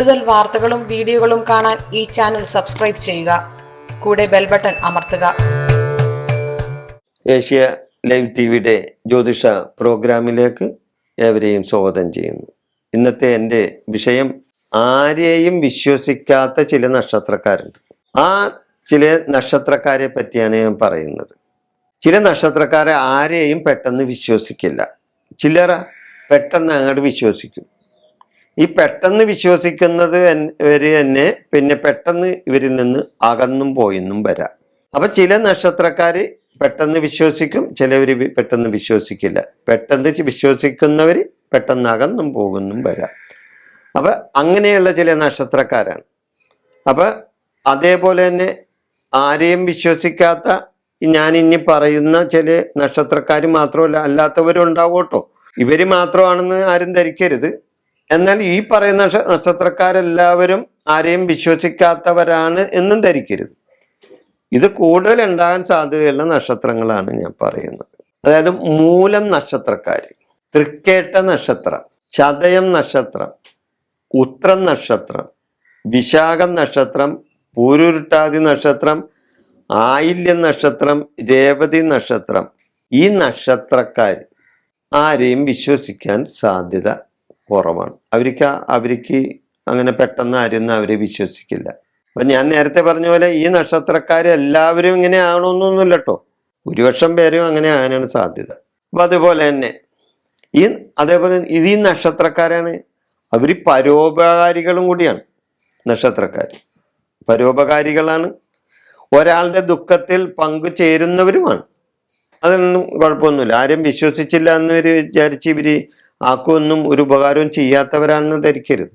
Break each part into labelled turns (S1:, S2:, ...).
S1: കൂടുതൽ വാർത്തകളും വീഡിയോകളും കാണാൻ ഈ ചാനൽ സബ്സ്ക്രൈബ് ചെയ്യുക. കൂടെ ബെൽ ബട്ടൺ അമർത്തുക.
S2: ഏഷ്യ ലൈവ് ടി വിയുടെ ജ്യോതിഷ പ്രോഗ്രാമിലേക്ക് ഏവരെയും സ്വാഗതം ചെയ്യുന്നു. ഇന്നത്തെ എന്റെ വിഷയം ആരെയും വിശ്വസിക്കാത്ത ചില നക്ഷത്രക്കാരുണ്ട്. ആ ചില നക്ഷത്രക്കാരെ പറ്റിയാണ് ഞാൻ പറയുന്നത്. ചില നക്ഷത്രക്കാരെ ആരെയും പെട്ടെന്ന് വിശ്വസിക്കില്ല. ചിലർ പെട്ടെന്ന് അങ്ങോട്ട് വിശ്വസിക്കും. ഈ പെട്ടെന്ന് വിശ്വസിക്കുന്നത് വരെ തന്നെ പിന്നെ പെട്ടെന്ന് ഇവരിൽ നിന്ന് അകന്നും പോയെന്നും വരാം. അപ്പൊ ചില നക്ഷത്രക്കാർ പെട്ടെന്ന് വിശ്വസിക്കും ചിലവർ പെട്ടെന്ന് വിശ്വസിക്കില്ല. പെട്ടെന്ന് വിശ്വസിക്കുന്നവർ പെട്ടെന്ന് അകന്നും പോകുന്നും വരാം. അപ്പൊ അങ്ങനെയുള്ള ചില നക്ഷത്രക്കാരാണ്. അപ്പൊ അതേപോലെ തന്നെ ആരെയും വിശ്വസിക്കാത്ത ഞാൻ ഇനി പറയുന്ന ചില നക്ഷത്രക്കാർ മാത്രമല്ല അല്ലാത്തവരും ഉണ്ടാവൂട്ടോ ഇവർ മാത്രമാണെന്ന് ആരും ധരിക്കരുത്. എന്നാൽ ഈ പറയുന്ന നക്ഷ- നക്ഷത്രക്കാരെല്ലാവരും ആരെയും വിശ്വസിക്കാത്തവരാണ് എന്നും ധരിക്കരുത്. ഇത് കൂടുതൽ ഉണ്ടാകാൻ സാധ്യതയുള്ള നക്ഷത്രങ്ങളാണ് ഞാൻ പറയുന്നത്. അതായത് മൂലം നക്ഷത്രക്കാർ തൃക്കേട്ട നക്ഷത്രം ചതയം നക്ഷത്രം ഉത്രം നക്ഷത്രം വിശാഖം നക്ഷത്രം പൂരുരുട്ടാതി നക്ഷത്രം ആയില്യം നക്ഷത്രം രേവതി നക്ഷത്രം ഈ നക്ഷത്രക്കാർ ആരെയും വിശ്വസിക്കാൻ സാധ്യത കുറവാണ്. അവർക്ക് അവർക്ക് അങ്ങനെ പെട്ടെന്ന് ആരെയൊന്നും അവരെ വിശ്വസിക്കില്ല. അപ്പം ഞാൻ നേരത്തെ പറഞ്ഞ പോലെ ഈ നക്ഷത്രക്കാർ എല്ലാവരും ഇങ്ങനെ ആകണമെന്നൊന്നുമില്ല കേട്ടോ ഭൂരിപക്ഷം പേരും അങ്ങനെ ആകാനാണ് സാധ്യത. അപ്പം അതുപോലെ തന്നെ ഈ അതേപോലെ ഇത് ഈ നക്ഷത്രക്കാരാണ്. അവർ പരോപകാരികളും കൂടിയാണ് നക്ഷത്രക്കാർ പരോപകാരികളാണ്. ഒരാളുടെ ദുഃഖത്തിൽ പങ്കു ചേരുന്നവരുമാണ്. അതൊന്നും കുഴപ്പമൊന്നുമില്ല. ആരും വിശ്വസിച്ചില്ല എന്ന് ഇവർ വിചാരിച്ച് ഇവർ ആക്കുമൊന്നും ഒരു ഉപകാരവും ചെയ്യാത്തവരാണെന്ന് ധരിക്കരുത്.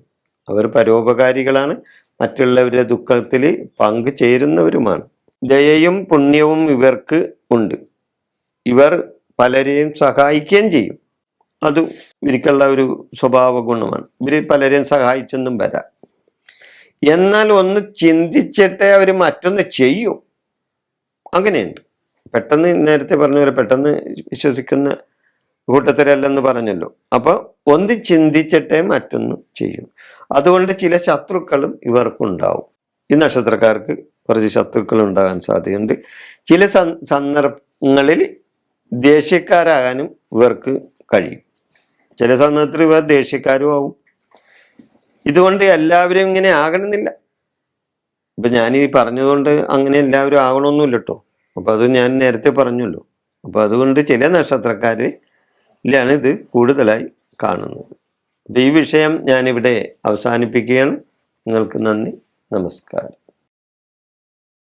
S2: അവർ പരോപകാരികളാണ് മറ്റുള്ളവരുടെ ദുഃഖത്തിൽ പങ്കു ചേരുന്നവരുമാണ്. ദയയും പുണ്യവും ഇവർക്ക് ഉണ്ട്. ഇവർ പലരെയും സഹായിക്കുകയും ചെയ്യും. അത് ഇവർക്കുള്ള ഒരു സ്വഭാവ ഗുണമാണ്. ഇവർ പലരെയും സഹായിച്ചെന്നും വരാം. എന്നാൽ ഒന്ന് ചിന്തിച്ചിട്ടേ അവർ മറ്റൊന്ന് ചെയ്യും. അങ്ങനെയുണ്ട്. പെട്ടെന്ന് നേരത്തെ പറഞ്ഞ പോലെ പെട്ടെന്ന് വിശ്വസിക്കുന്ന കൂട്ടത്തിലല്ലെന്ന് പറഞ്ഞല്ലോ. അപ്പോൾ ഒന്ന് ചിന്തിച്ചിട്ടേ മറ്റൊന്ന് ചെയ്യും അതുകൊണ്ട് ചില ശത്രുക്കളും ഇവർക്കുണ്ടാവും. ഈ നക്ഷത്രക്കാർക്ക് കുറച്ച് ശത്രുക്കൾ ഉണ്ടാകാൻ സാധ്യതയുണ്ട്. ചില സന്ദർഭങ്ങളിൽ ദേഷ്യക്കാരാകാനും ഇവർക്ക് കഴിയും. ചില സമയത്തിൽ ഇവർ ദേഷ്യക്കാരും ആവും. ഇതുകൊണ്ട് എല്ലാവരും ഇങ്ങനെ ആകണമെന്നില്ല. ഇപ്പൊ ഈ പറഞ്ഞതുകൊണ്ട് അങ്ങനെ എല്ലാവരും ആകണമെന്നില്ല കേട്ടോ അപ്പൊ അത് ഞാൻ നേരത്തെ പറഞ്ഞല്ലോ. അപ്പൊ അതുകൊണ്ട് ചില നക്ഷത്രക്കാരിലാണ് ഇത് കൂടുതലായി കാണുന്നത്. അപ്പോൾ ഈ വിഷയം ഞാനിവിടെ അവസാനിപ്പിക്കുകയാണ്. നിങ്ങൾക്ക് നന്ദി. നമസ്കാരം.